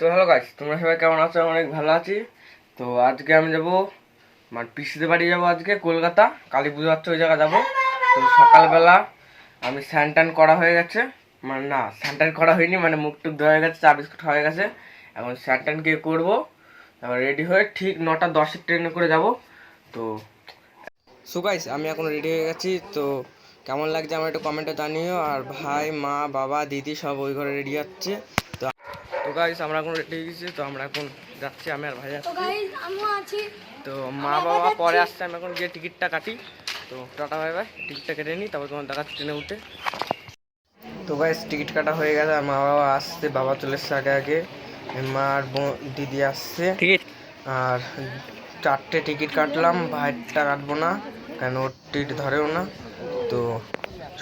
তো hello guys তোমরা সবাই কেমন আছো? অনেক ভালো আছি। তো আজকে আমি যাব মানে পিসিদের বাড়ি যাব আজকে, কলকাতা। কালী পুজো হচ্ছে ওই জায়গা যাব। তো সকালবেলা আমি স্যান ট্যান করা হয়ে গেছে। মানে না স্যান ট্যান করা হয়নি মানে মুখ টুক ধোয়া হয়ে গেছে, চা বিস্কুট হয়ে গেছে। এখন স্যান ট্যান গিয়ে করব। তারপর রেডি হয়ে ঠিক নটা দশের ট্রেনে করে যাব। তো সো গাইস আমি এখন রেডি হয়ে গেছি। তো কেমন লাগছে আমার একটু কমেন্টে জানিও। আর ভাই, মা, বাবা, দিদি সব ওই ঘরে রেডি হচ্ছে। তো তো গাইস আমরা এখন রেডি হয়ে গেছি তো আমরা এখন যাচ্ছি আমি আর ভাই তো যাচ্ছি আমিও আছি। তো মা বাবা পরে আসছে আমি এখন গিয়ে টিকিটটা কাটি। তো টাটা ভাই ভাই টিকিটটা কেটে নিই তারপর তোমার দেখাচ্ছি ট্রেনে উঠে। তো গাইস টিকিট কাটা হয়ে গেছে আর মা বাবা আসছে বাবা চলে এসছে আগে আগে। মা আর বোন- দিদি আসছে। টিকিট আর চারটে টিকিট কাটলাম ভাইয়েরটা কাটবো না কেন ওর টিকিট ধরেও না। তো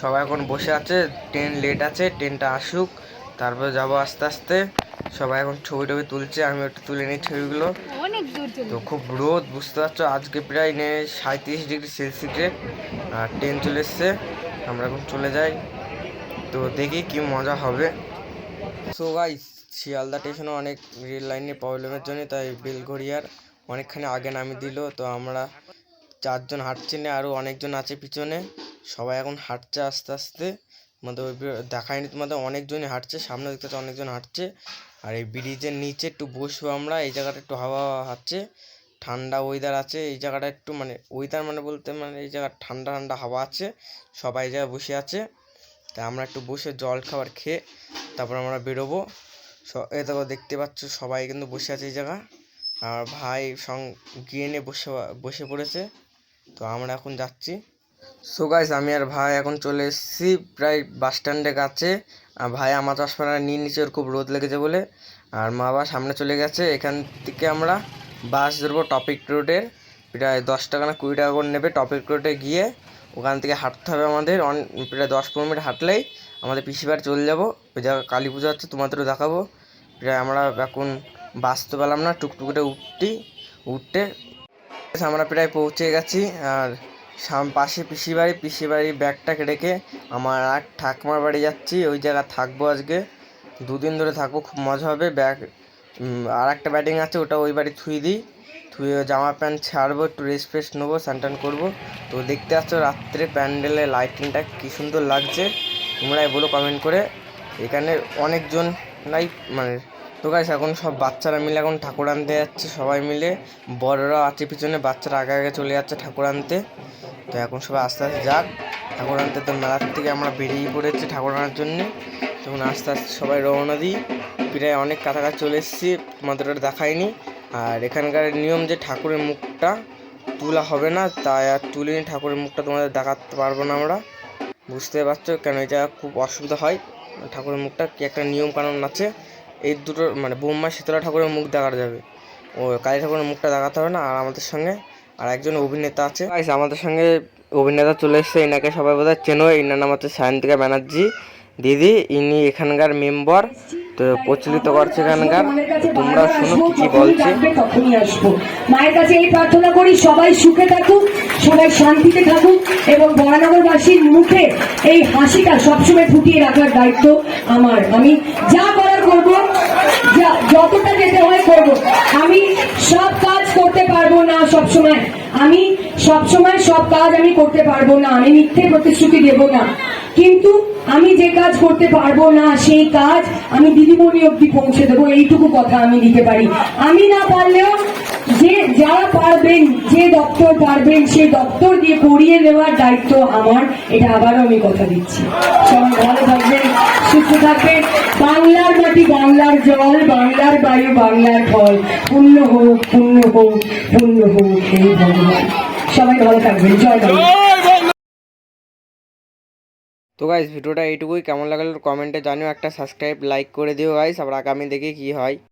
সবাই এখন বসে আছে ট্রেন লেট আছে ট্রেনটা আসুক। তারপর যাব আস্তে আস্তে। সবাই এখন ছবি টবি তুলছে আমি একটু তুলে নিই ছবিগুলো। অনেক দূর তো খুব রোদ বুঝতে পারছ? আজকে প্রায় নে সাঁত্রিশ ডিগ্রি সেলসিয়াস আর ট্রেন চলে এসছে। আমরা এখন চলে যাই। তো দেখি কি মজা হবে। সো গাইস শিয়ালদা স্টেশনে অনেক রেল লাইনের প্রবলেমের জন্য তাই বেলঘড়িয়ার অনেকখানি আগে নামিয়ে দিল। তো আমরা চারজন হাঁটছি না আরও অনেকজন আছে পিছনে। সবাই এখন হাঁটছে আস্তে আস্তে। আমাদের ওই দেখায়নি তোমাদের অনেকজনই হাঁটছে, সামনে দেখতে পাচ্ছ অনেকজন হাঁটছে। আর এই ব্রিজের নিচে একটু বসবো আমরা, এই জায়গাটা একটু হাওয়া হাঁটছে, ঠান্ডা ওয়েদার আছে, এই জায়গাটা একটু মানে ওয়েদার মানে বলতে মানে এই জায়গা ঠান্ডা ঠান্ডা হাওয়া আছে, সবাই জায়গায় বসে আছে। তা আমরা একটু বসে জল খাবার খেয়ে তারপর আমরা বেরোবো। এই দেখো, দেখতে পাচ্ছ সবাই কিন্তু বসে আছে এই জায়গা। আর ভাই সং গিয়ে নিয়ে বসে বসে পড়েছে। তো আমরা এখন যাচ্ছি। সো গাইস আমি আর ভাই এখন চলে এসেছি প্রায় বাস স্ট্যান্ডের কাছে। আর ভাই আমার চশমাটা নিয়ে নিচে ওর খুব রোদ লেগেছে বলে। আর মা বাবা সামনে চলে গেছে, এখান থেকে আমরা বাস ধরবো টপিক রোডের প্রায় দশ টাকা না কুড়ি টাকা করে নেবে টপিক রোডে গিয়ে। ওখান থেকে হাঁটতে হবে আমাদের, অন- প্রায় দশ পনেরো মিনিট হাঁটলেই আমাদের বাড়ি চলে যাব। ওই জায়গায় কালী পুজো হচ্ছে, তোমাদেরও দেখাবো। প্রায় আমরা এখন বাস তো পেলাম না, টুকটুকিটা উঠতি উঠতে আমরা প্রায় পৌঁছে গেছি। আর পাশে পিসি বাড়ি পিসি বাড়ির ব্যাগটাকে রেখে আমার আর ঠাকুমার বাড়ি যাচ্ছি। ওই জায়গা থাকব আজকে। দুদিন ধরে থাকব, খুব মজা হবে। ব্যাগ আর একটা ব্যাটিং আছে, ওটা ওই বাড়ি থুই দিই। থুয়ে জামা প্যান্ট ছাড়বো, একটু রেস্ট ফেস্ট নেব স্যান করব। তো দেখতে পাচ্ছ রাত্রে প্যান্ডেলের লাইটিংটা কী সুন্দর লাগছে। তোমরাই বলো কমেন্ট করে। এখানে অনেকজন নাই মানে তো গাইস এখন সব বাচ্চারা মিলে এখন ঠাকুর আনতে যাচ্ছে, সবাই মিলে। বড়রা আছে পিছনে, বাচ্চারা আগে আগে চলে যাচ্ছে ঠাকুর আনতে। তো এখন সবাই আস্তে আস্তে যাক। ঠাকুর আনতে তো মেলার থেকে আমরা বেরিয়ে পড়েছি ঠাকুর আনার জন্যে। তখন আস্তে আস্তে সবাই রওনা দিই। প্রায় অনেক কাছাকাছি চলে এসেছি, তোমাদের ওটা দেখাইনি। আর এখানকার নিয়ম যে ঠাকুরের মুখটা তোলা হবে না, তাই আর তুলিনি ঠাকুরের মুখটা, তোমাদের দেখাতে পারব না আমরা। বুঝতে পারছ কেন? এটা খুব অসুবিধা হয়। ঠাকুরের মুখটা কি একটা নিয়ম কানুন আছে? এই দুটো মানে বোম্মা শীতলা ঠাকুরের মুখ দেখা যাবে। ও কালী ঠাকুরের মুখটা দেখাতে হবে না, আর আমাদের সঙ্গে আর একজন অভিনেতা আছে। আমাদের সঙ্গে অভিনেতা চলে এসছে, এনাকে সবাই বোধহয় চেনো এনার নাম হচ্ছে সায়ন্তিকা ব্যানার্জি। দিদি, ইনি এখানকার মেম্বার, তো প্রচলিত করছে এখানকার। তোমরা শুনো কি কি বলছে। মায়ের কাছে এই প্রার্থনা করি, সবাই সুখে থাকুক, সবাই শান্তিতে থাকুক এবং বরানগরবাসীর মুখে এই হাসিটা সবসময় ফুটিয়ে রাখার দায়িত্ব আমার। আমি যা করার করব যতটা যেতে হয় করব। আমি সব না সব সময় আমি সব সময় সব কাজ আমি করতে পারব না, আমি মিথ্যে প্রতিশ্রুতি দেব না। কিন্তু আমি যে কাজ করতে পারব না, সেই কাজ আমি দিদিমণি অব্দি পৌঁছে দেবো, এইটুকু কথা আমি দিতে পারি। আমি না পারলেও যে যারা পারবেন, যে দপ্তর পারবেন, সেই দপ্তর দিয়ে করিয়ে নেওয়ার দায়িত্ব আমার। এটা আবারও আমি কথা দিচ্ছি। সবাই ভালো থাকবেন। সুস্থ থাকবেন বাংলার মাটি বাংলার জল, বাংলার বায়ু, বাংলার ফল। পূর্ণ হোক পূর্ণ হোক পূর্ণ হোক এই ভগবান। সবাই ভালো থাকবেন। জয় তো গাইস ভিডিওটা এইটুকুই। কেমন লাগল কমেন্টে জানিও। একটা সাবস্ক্রাইব লাইক করে দিও গাইস আবার আগামী দেখি কি হয়।